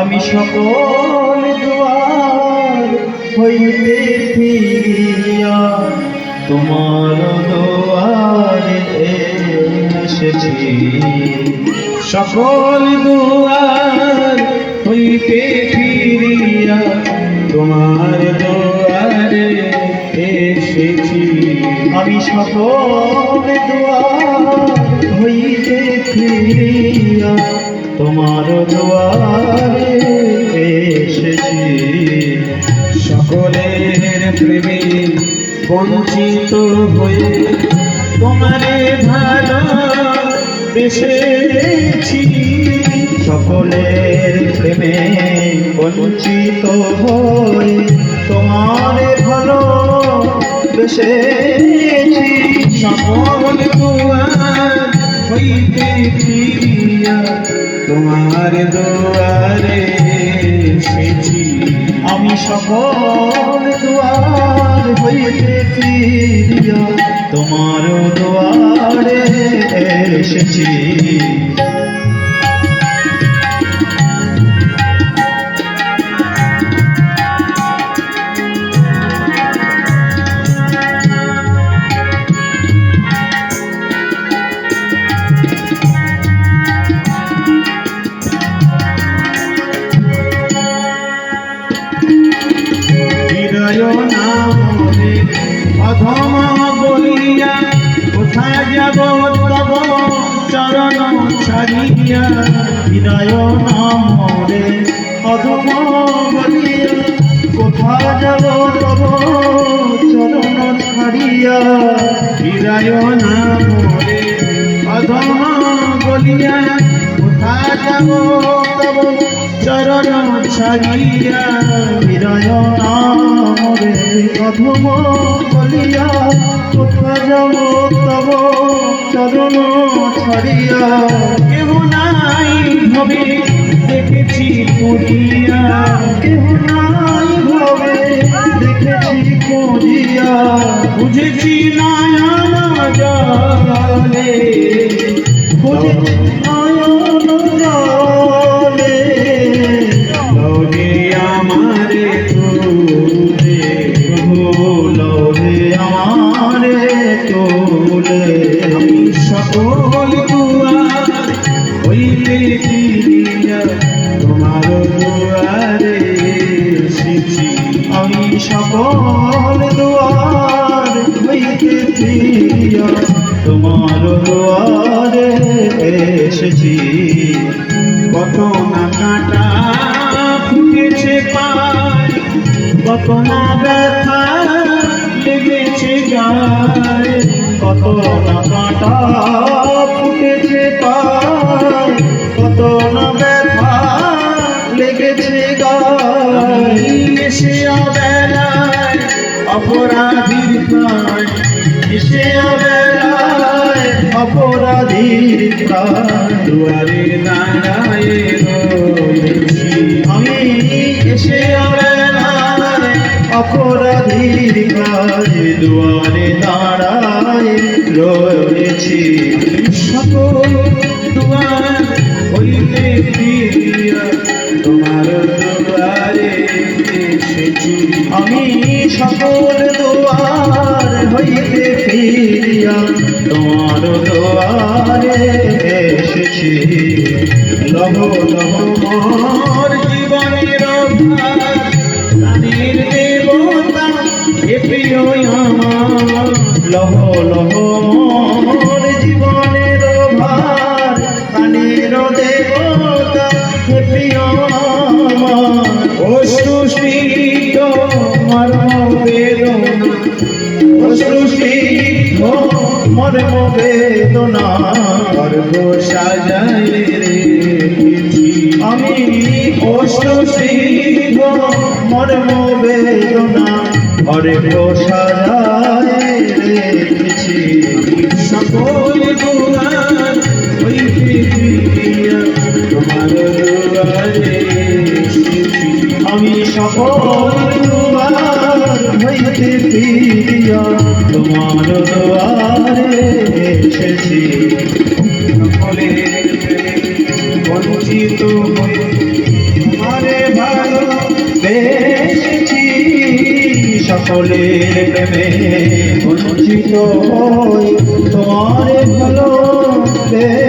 আমি সকল দুয়ার হইতে ফিরিয়া তোমার দুয়ারে এসেছি। সকল দুয়ার হইতে ফিরিয়া তোমার দুয়ারে এসেছি। আমি সকল দুয়ার হইতে ফিরিয়া তোমার দুয়ারে এসেছি। সকলের প্রেমে বঞ্চিত হয়ে তোমারে ভালো বেসেছি সকলের প্রেমে বঞ্চিত হয়ে তোমারে ভালো বেসেছি সকল দুয়ার হইতে ফিরিয়া তোমার দুয়ারে এসেছি। আমি সকল দুয়ার হইতে ফিরিয়া তোমার দুয়ারে এসেছি। হৃদয় নামে অধম বলিয়া, কোথায় যাব তব? চরণ ছাড়িয়া হৃদয় নামে অধম বলিয়া কোথায় যাব তব চরণ ছাড়িয়া হৃদয় নামে অধম বলিয়া কোথায় যাব তব চরণ ছাড়িয়া হৃদয় নামরে অধম বলিয়া কোথা যাব তব চরণ ছড়িয়া? কেহ নাই ভবে দেখেছি পড়িয়া কেহ নাই ভবে দেখেছি পড়িয়া বুঝেছি নয়ন জলে। সকল দুয়ার হইতে ফিরিয়া তোমার দুয়ারে এসেছি। কত না কাটা ফুটেছে পায় কত ব্যথা লেগেছে গায়ে। কত না কাটা ফুটেছে পায় কত ব্যথা লেগেছে গায়ে। এসে অবেলায় অপরাধীর প্রাণ অবেলায় অপরাধীর প্রাণ। দুয়ারে দাঁড়ায় আমি এসে অবেলায় অপরাধীর কাজে দুয়ারে দাঁড়ায় রয়েছি। সকল দুয়ার হইতে আমি সকল দুয়ার হইতে ফিরিয়া তোমার দুয়ারে এসেছি। লহ লহ, মোর জীবনের ভার দেবতা হে প্রিয় আমার। লহ লহ, মোর মর্ম বেদনা গর্ব সাজায় রেখেছি আমি ও সৃষ্টিত মর্ম বেদনা গর্ব সাজায় রেখেছি সকল গুণার ফিরিয়া তোমার দুয়ারে। আমি সকল দুয়ার হইতে ফিরিয়া তোমার তোমারে ভালো বেশি সকলের প্রেমে বঞ্চিত তোমারে ভালো বেশি